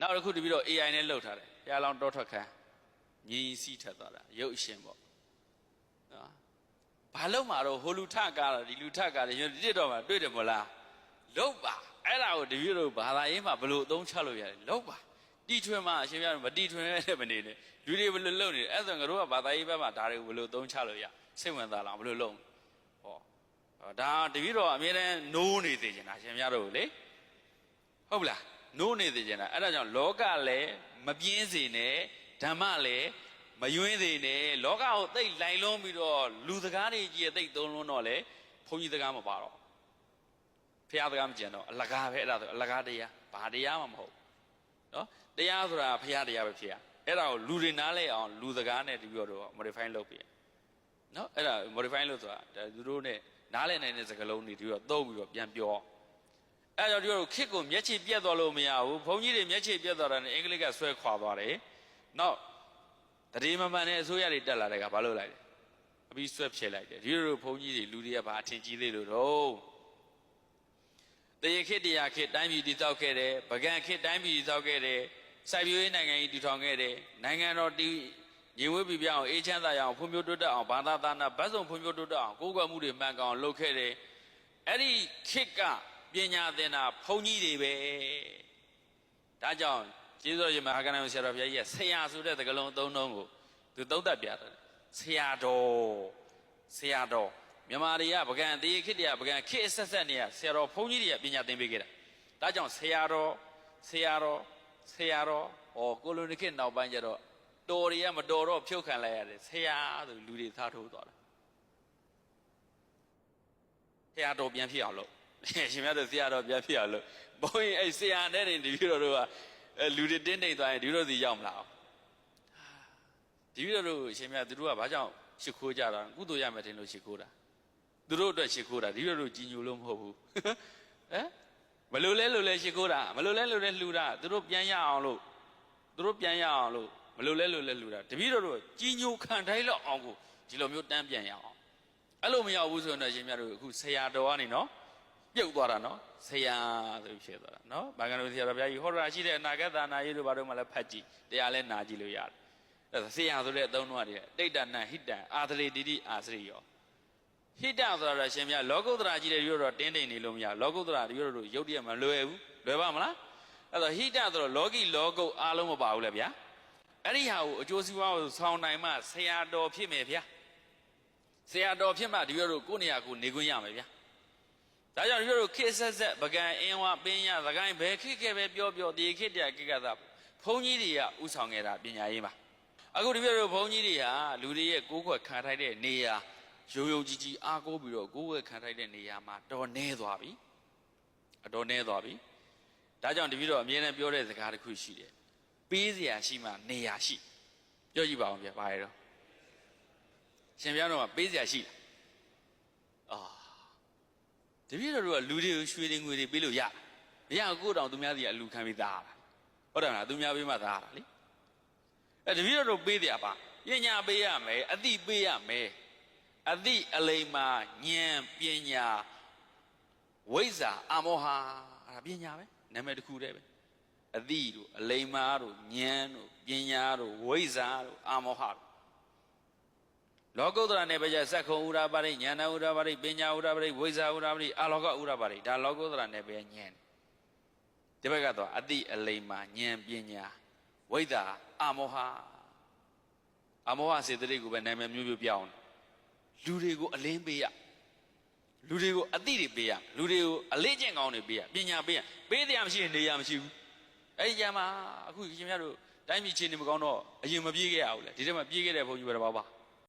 နောက်တစ်ခုတပြီးတော့ AI နဲ့လှုပ်ထားတယ်ဘုရားလောင်းတောထွက်ခန်းညီစီးထက်သွားတာရုပ်အရှင်ပေါ့နော်ဘာလို့မှာတော့ဟိုလူထကားတာဒီလူထကားတယ်ဒီတစ်တော့မှတွေ့တယ်မလားလုတ်ပါအဲ့ဒါကိုတပည့်တို့ဘာသာရေးမှာဘလို့အသုံးချလို့ရတယ်လုတ်ပါတီထွင်မှာအရှင်ပြမတီထွင်နဲ့မနေနဲ့လူတွေဘလို့လုံနေအဲ့ဆိုငါတို့ကဘာသာရေးဘက်မှာဒါတွေကိုဘလို့အသုံးချလို့ရစိတ်ဝင်စားလားဘလို့လုံဟောဒါတပည့်တော်အမြဲတမ်းနိုးနေသေးချင်တာအရှင်ပြတို့လေဟုတ်ပလား နိုးနေသေးချင်တာအဲ့ဒါကြောင့်လောကလည်းမပြင်းစေနဲ့ဓမ္မလည်းမယွင်းစေနဲ့လောကကိုသိတ်လိုင်လုံးပြီးတော့လူစကားတွေကြီးသိတ်သုံးလုံးတော့လေဘုန်းကြီးစကားမပါတော့ဖះစကားမကြံတော့အလကားပဲအဲ့ဒါဆိုအလကားတရားဘာတရားမှမဟုတ်နော်တရားဆိုတာဖះတရားပဲဖြစ်ရအဲ့ဒါကိုလူတွေနားလဲအောင်လူစကားနဲ့တပြီးတော့ modify လုပ်ပြနော်အဲ့ဒါ modify လုပ်ဆိုတာဒါသူတို့နဲ့နားလဲနိုင်တဲ့စကားလုံးတွေတပြီးတော့သုံးပြီးတော့ပြန်ပြော အဲ့ဒါကြောင့်ဒီလိုခစ်ကိုမျက်ခြေပြတ်သွားလို့မရဘူးဘုန်းကြီးတွေမျက်ခြေပြတ်သွားတာနဲ့အင်္ဂလိပ်ကဆွဲခွာသွားတယ်နောက်တတိမမှန်တဲ့အစိုးရတွေတက်လာတဲ့ကဘာလုပ်လိုက်လဲအပြီးဆွဲဖြဲလိုက်တယ်ဒီလိုဘုန်းကြီးတွေလူတွေကဘာအထင်ကြီးသေးလို့တော့တရေခေတ်တရားခေတ်တိုင်းပြည်တည်ဆောက်ခဲ့တယ်ဗကံခေတ်တိုင်းပြည်တည်ဆောက်ခဲ့တယ်စိုက်ပျိုးရေးနိုင်ငံကြီးတည်ထောင်ခဲ့တယ်နိုင်ငံတော်တည်ညီဝဲပြပြအောင်အေးချမ်းသာရအောင်ဖွံ့ဖြိုးတိုးတက်အောင်ဘာသာသာနာဗတ်စုံဖွံ့ဖြိုးတိုးတက်အောင်ကိုယ်ကွယ်မှုတွေမှန်ကောင်လုပ်ခဲ့တယ်အဲ့ဒီခေတ်က ပညာသင်တာဘုန်းကြီးတွေပဲဒါကြောင့်ကျေးဇူးတော်ရှင်မဟာကဏ္ဍဆရာတော်ဘုရားကြီးကဆရာဆိုတဲ့သကလုံးအသုံးလုံးကိုသူသုံးသပ်ပြတယ်ဆရာတော်ဆရာတော်မြန်မာတွေကပကံတေခေတ်တွေကပကံခေတ်အဆက်ဆက်နေရဆရာတော်ဘုန်းကြီးတွေကပညာသင်ပေးခဲ့တာဒါကြောင့်ဆရာတော်ဆရာတော်ဆရာတော်ဟောကိုလိုနီခေတ်နောက်ပိုင်းကျတော့တော်တွေကမတော်တော့ဖြုတ်ခံလိုက်ရတယ်ဆရာဆိုလူတွေသားထိုးသွားတာဆရာတော်ပြန်ဖြစ်အောင်လို့ ရှင်မြတ်တို့ဆရာတော်ပြန်ဖြစ်အောင်လို့ဘုန်းကြီးအဲ့ဆရာနဲ့တင်ဒီလိုတို့ကအဲ့လူတွေတင်းတိမ်သွားရင်ဒီလိုစီရောက်မလာအောင် ဒီလိုတို့ရှင်မြတ်သူတို့ကဘာကြောင့်ရှ िख ိုးကြတာကုသိုလ်ရမယ်ထင်လို့ရှ िख ိုးတာသူတို့အတွက်ရှ िख ိုးတာဒီလိုတို့ကြီးညိုလို့မဟုတ်ဘူးဟမ်မလို့လဲလို့လဲရှ िख ိုးတာမလို့လဲလို့လဲလှူတာသူတို့ပြန်ရအောင်လို့သူတို့ပြန်ရအောင်လို့မလို့လဲလို့လဲလှူတာတပည့်တော်တို့ကြီးညိုခံတိုင်းလောက်အောင်ကိုဒီလိုမျိုးတန်းပြန်ရအောင်အဲ့လိုမရောက်ဘူးဆိုရင်တော့ရှင်မြတ်တို့အခုဆရာတော်ကနေနော် ပြုတ်သွားတာနော်ဆရာဆိုပြီးဖြစ်သွားတာနော်ဘာကလို့ဆရာတော်ဘုရားကြီးဟောတာရှိတဲ့အနာဂတ်သာနာရေးတို့ဘာတို့မှလည်းဖတ်ကြည့်တရားလဲနာကြည့်လို့ရတယ်အဲ့ဒါဆေးရဆိုတဲ့အသုံးတော့တွေတိတ်တနဟိတံအာသရေတိတိအာသရိယောဟိတဆိုတာတော့ရှင်မြတ်လောကုတ္တရာကြီးတွေတို့တော့တင်းတိမ်နေလို့မရလောကုတ္တရာတွေတို့ရုပ်တရက်မလွယ်ဘူးလွယ်ပါမလားအဲ့တော့ဟိတဆိုတော့လောကီလောကုတ်အားလုံးမပါဘူးလေဗျာအဲ့ဒီဟာကိုအကျိုးစီးပွားကိုဆောင်းနိုင်မှဆရာတော်ဖြစ်မယ်ဗျာဆရာတော်ဖြစ်မှဒီတို့ကိုယ့်နေရာကိုနေခွင့်ရမယ်ဗျာ ဒါကြောင့်ဒီတို့ခေတ်ဆက်ဆက်ပကံအင်းဝပင်းရသကိုင်းဘယ်ခေတ်ကပဲပြောပြောဒီခေတ်တည်းကိကသာဘုန်းကြီးတွေကဥဆောင်ခဲ့တာပညာရေးမှာအခုဒီပြတော့ဘုန်းကြီးတွေဟာလူတွေရဲ့ကိုးကွယ်ခံထိုက်တဲ့နေရာရုံရုံကြီးကြီးအားကိုးပြီးတော့ကိုးကွယ်ခံထိုက်တဲ့နေရာမှာတော်နေသွားပြီအတော်နေသွားပြီဒါကြောင့်တပည့်တော်အမြဲတမ်းပြောတဲ့စကားတစ်ခုရှိတယ်ပေးစရာရှိမှနေရာရှိပြောကြည့်ပါအောင်ဗျာဘာရတော့ရှင်ပြတော်ကပေးစရာရှိလားအာ တပည့်တော်တို့ကလူတွေကိုရွှေတွေငွေတွေပေးလို့ရမရကိုယ်တောင်သူများစီကအလူခံပြီးသားတာဟုတ်တယ်မလားသူများပေးမှသားတာလေအဲ့တပည့်တော်တို့ပေးတယ်ပါပညာပေးရမယ်အသိပေးရမယ်အသိအလိမ္မာဉာဏ်ပညာဝိဇ္ဇာအမောဟာအဲ့ဒါပညာပဲနာမည်တစ်ခုတည်းပဲအသိတို့အလိမ္မာတို့ဉာဏ်တို့ပညာတို့ဝိဇ္ဇာတို့အမောဟတို့ လောကုတ္တရာနယ်ပယ်ကျစက္ခုံဥရပါရိဉာဏဥရပါရိပညာဥရပါရိဝိဇ္ဇာဥရပါရိအာလောကဥရပါရိဒါလောကုတ္တရာနယ်ပယ်ဉာဏ်ဒီဘက်ကတော့အသိအလိမ္မာဉာဏ်ပညာဝိဇ္ဇာအမောဟအမောဟစေတသိက်ကိုပဲနာမည်မျိုးမျိုးပြောင်းတယ်လူတွေကိုအလင်းပေးရလူတွေကိုအသိတွေပေးရလူတွေကိုအလေးကျင့်ကောင်းတွေပေးရပညာပေးရပေးတရားမရှိရင်နေရာမရှိဘူးအဲ့ဒီကြမှာအခုရှင်များတို့တိုင်းပြည်ချင်းနေမကောင်းတော့အရင်မပြေးခဲ့ရဘူးလေဒီထဲမှာပြေးခဲ့တဲ့ဘုန်းကြီးပဲတစ်ပါးပါ